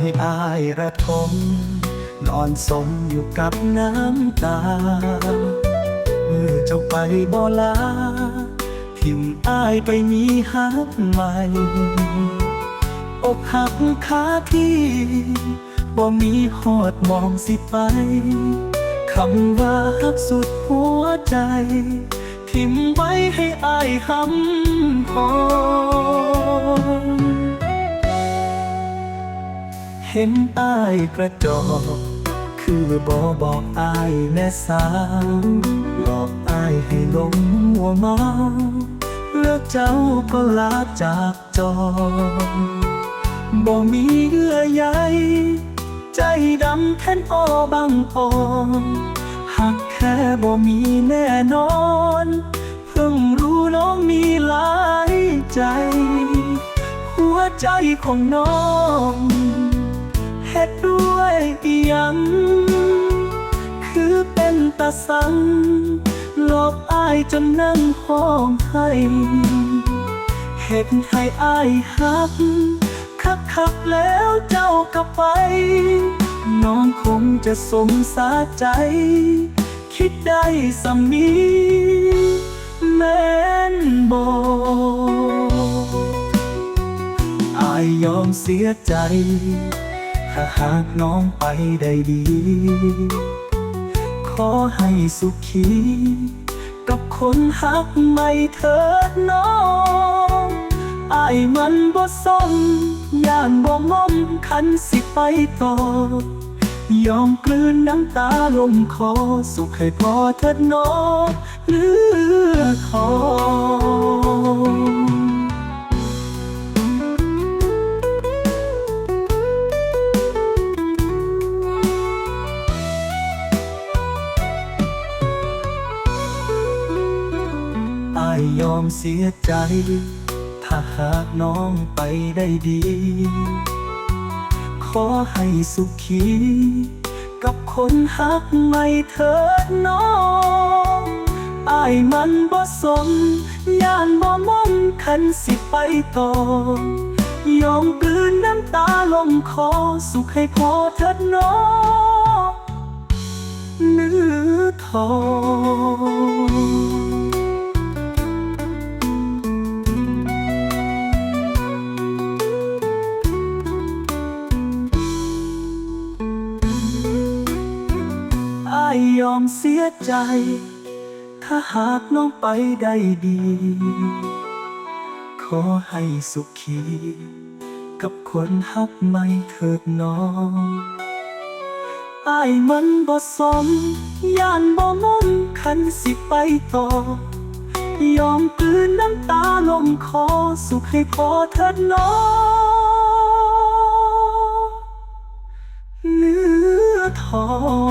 ให้อายระทมนอนสมอยู่กับน้ำตาเมื่อเจ้าไปบ่ลา ทิมอายไปมีหักใหม่อกหักคาที่บ่มีหอดมองสิไปคำว่าฮักสุดหัวใจ ทิมไว้ให้อายคำพอ เห็นอายกระจอกคือบอบอกอายแน่สาวหลอกอายให้หลงหัวเมาแล้วเจ้าก็ลาจากจอบ่มีเยื่อใยใจดำแทนออบางอ่อนหักแค่บ่มีแน่นอน เพิ่งรู้น้องมีหลายใจ หัวใจของน้อง เฮ็ดด้วยอีหยัง คือเป็นตาสังหลอกอายจนนั่งห้องให้เห็นให้อายหัก คักคักแล้วเจ้าก็ไป น้องคงจะสมสาใจ คิดได้สำนีแม่นบอกอายยอมเสียใจ ถ้าหากน้องไปได้ดี ขอให้สุขี กับคนหักไม่เถิดน้องอายมันบ่สมย่านบ่งอมคันสิไปต่อ ยอมกลืนน้ำตาลงคอ สุขให้พอเถิดน้องเลือดทอ ยยอมเสียใจ ถ้าหากน้องไปได้ดี ขอให้สุขี กับคนหักไม่เถิดน้องอายมันบ่สมย่านบ่มอมคันสิไปต่อยอมกลืนน้ำตาลงคอสุขให้พอเถิดน้องเนื้อทอง ยยอมเสียใจ ถ้าหากน้องไปได้ดี ขอให้สุขี กับคนหักไม่เถิดน้องอายมันบ่สมย่านบ่มนคันสิไปต่อ ยอมกลืนน้ำตาลงคอสุขให้พอเถิดน้องเนื้อทอง